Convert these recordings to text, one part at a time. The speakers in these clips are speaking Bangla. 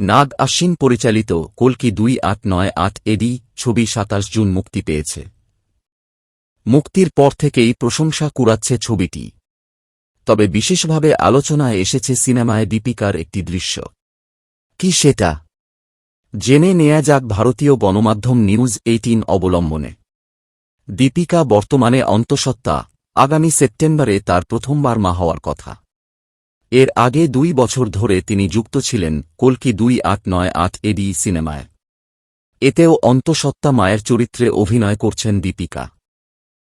নাগ আশ্বিন পরিচালিত কলকি দুই আট নয় আট এডি ছবি সাতাশ জুন মুক্তি পেয়েছে। মুক্তির পর থেকেই প্রশংসা কুড়াচ্ছে ছবিটি। তবে বিশেষভাবে আলোচনায় এসেছে সিনেমায় দীপিকার একটি দৃশ্য। কি সেটা? জেনে নেয়া যাক ভারতীয় গণমাধ্যম নিউজ এইটিন অবলম্বনে। দীপিকা বর্তমানে অন্তঃসত্ত্বা। আগামী সেপ্টেম্বরে তার প্রথমবার মা হওয়ার কথা। এর আগে দুই বছর ধরে তিনি যুক্ত ছিলেন কলকি দুই আট নয় আট এডি সিনেমায়। এতেও অন্তঃসত্ত্বা মায়ের চরিত্রে অভিনয় করছেন দীপিকা।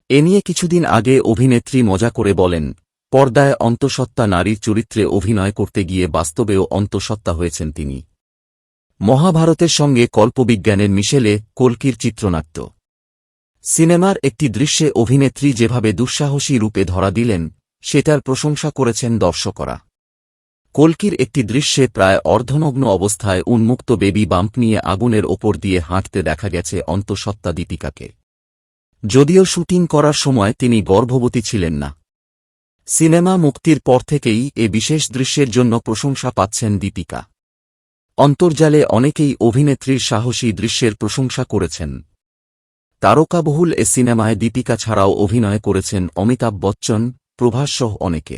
এ নিয়ে কিছুদিন আগে অভিনেত্রী মজা করে বলেন, পর্দায় অন্তঃসত্ত্বা নারীর চরিত্রে অভিনয় করতে গিয়ে বাস্তবেও অন্তঃসত্ত্বা হয়েছেন তিনি। মহাভারতের সঙ্গে কল্পবিজ্ঞানের মিশেলে কলকির চিত্রনাট্য। সিনেমার একটি দৃশ্যে অভিনেত্রী যেভাবে দুঃসাহসী রূপে ধরা দিলেন, সেটার প্রশংসা করেছেন দর্শকরা। কলকির একটি দৃশ্যে প্রায় অর্ধনগ্ন অবস্থায় উন্মুক্ত বেবি বাম্প নিয়ে আগুনের ওপর দিয়ে হাঁটতে দেখা গেছে অন্তঃসত্ত্বা দীপিকাকে। যদিও শুটিং করার সময় তিনি গর্ভবতী ছিলেন না। সিনেমা মুক্তির পর থেকেই এ বিশেষ দৃশ্যের জন্য প্রশংসা পাচ্ছেন দীপিকা। অন্তর্জালে অনেকেই অভিনেত্রীর সাহসী দৃশ্যের প্রশংসা করেছেন। তারকাবহুল এ সিনেমায় দীপিকা ছাড়াও অভিনয় করেছেন অমিতাভ বচ্চন, প্রভাস সহ অনেকে।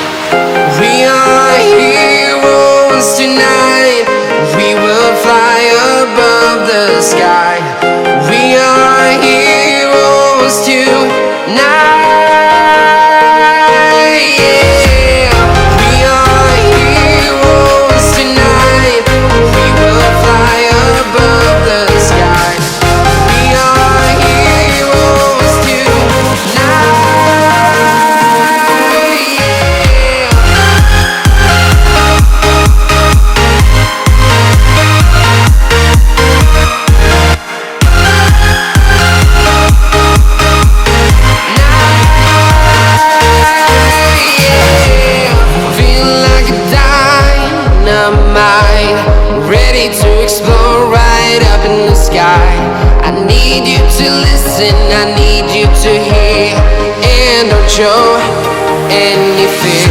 We are heroes tonight. Right up in the sky. I need you to listen, I need you to hear, and don't show any fear.